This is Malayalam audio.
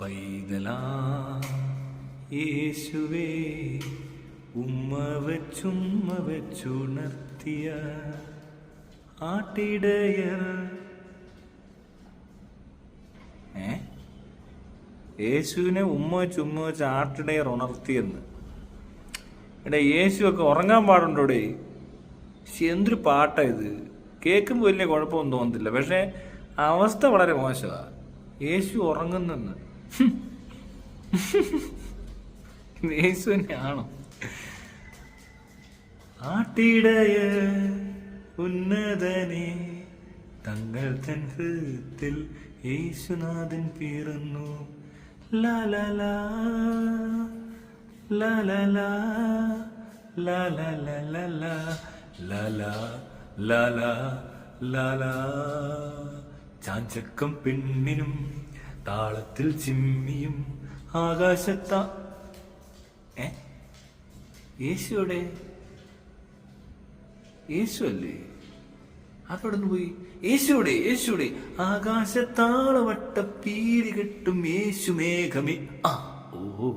പൈതലാ. യേശുവേ ഉമ്മ വെച്ചുമ്മ വെച്ചുണർത്തിയ ആട്ടിടയർ. ഏ? യേശുവിനെ ഉമ്മ വെച്ച് ഉമ്മ വെച്ച് ആട്ടിടയർ ഉണർത്തിയെന്ന്. എടാ യേശു ഒക്കെ ഉറങ്ങാൻ പാടുണ്ടോടേ? ശ്ശെ, എന്തൊരു പാട്ടാ ഇത്. കേൾക്കുമ്പോൾ വലിയ കുഴപ്പമൊന്നും തോന്നുന്നില്ല പക്ഷേ അവസ്ഥ വളരെ മോശമാണ് യേശു ഉറങ്ങുന്നെന്ന്. യേശു തന്നെയാണോ ആട്ടിടയ ഉന്നതനെ തങ്ങൾ തൻ ഹൃദയത്തിൽ യേശുനാഥൻ പിറന്നു ലാലലാ ചാഞ്ചക്കം പെണ്ണിനും താളത്തിൽ ചിമ്മിയും ആകാശത്ത. ഏ? യേശുവിടെ? യേശു അല്ലേ അതവിടുന്ന് പോയി? യേശുവിടെ യേശുവിടെ. ആകാശത്താളവട്ട പീലി കെട്ടും യേശു മേഘമേ. ആ. ഓ.